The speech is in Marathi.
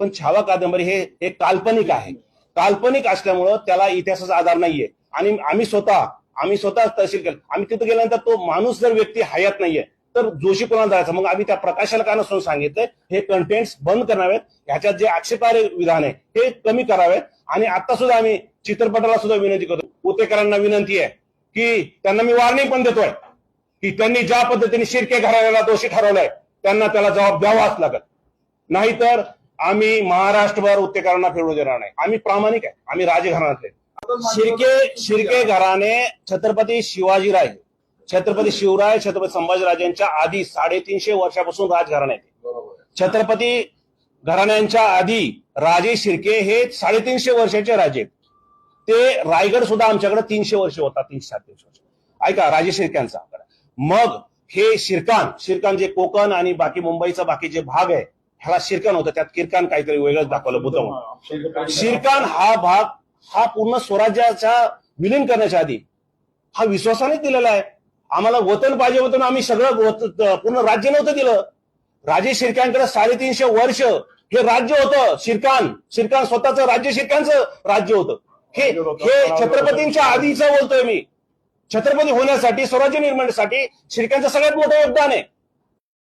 पण छावा कादंबरी हे एक काल्पनिक आहे. काल्पनिक असल्यामुळं त्याला इतिहासाचा आधार नाहीये. आणि आम्ही स्वतः आम्ही स्वतः तहसील केलं. आम्ही तिथे गेल्यानंतर तो माणूस जर व्यक्ती हयात नाहीये तर जोशी कोणाला जायचं. मग आम्ही त्या प्रकाशाला सुद्धा नसून हे कंटेंट्स बंद करावेत. ह्याच्यात जे आक्षेपार्ह विधान आहे हे कमी करावेत. आणि आता सुद्धा आम्ही चित्रपटाला सुद्धा विनंती करतो. उतेकरांना विनंती आहे की त्यांना मी वॉर्निंग पण देतोय की त्यांनी ज्या पद्धतीने शिर्के घराण्याला दोषी ठरवलंय त्यांना त्याला जबाब द्यावाच लागत नाहीतर आम्ही महाराष्ट्रभर उत्तेकरांना फिरवू देणार नाही. आम्ही प्रामाणिक आहे. आम्ही राजघराण्यातले. शिर्के शिर्के घराणे छत्रपती शिवाजीराय छत्रपती शिवराय छत्रपती संभाजीराजांच्या आधी साडेतीनशे वर्षापासून राजघराणे येते छत्रपती घराण्यांच्या आधी राजे शिर्के हे साडेतीनशे वर्षाचे राजे ते रायगड सुद्धा आमच्याकडे तीनशे वर्ष होता तीनशे साडेतीनशे वर्ष. ऐका राजे शिर्क्यांचा मग हे शिरकान शिरकान जे कोकण आणि बाकी मुंबईचा बाकी जे भाग आहे ह्याला शिरकान होतं त्यात किरकान काहीतरी वेगळंच दाखवलं बुद्ध म्हणून शिरकान हा भाग हा पूर्ण स्वराज्याच्या विलीन करण्याच्या आधी हा विश्वासाने दिलेला आहे. आम्हाला वतन पाहिजे होतं आम्ही सगळं पूर्ण राज्य नव्हतं दिलं. राजे शिरकांकडे साडेतीनशे वर्ष हे राज्य होतं शिरकान शिरकान स्वतःचं राज्य शिरकांचं राज्य होतं. हे हे छत्रपतींच्या आधीचं बोलतोय मी. छत्रपती होण्यासाठी स्वराज्य निर्माणासाठी शिरकांचं सगळ्यात मोठं योगदान आहे.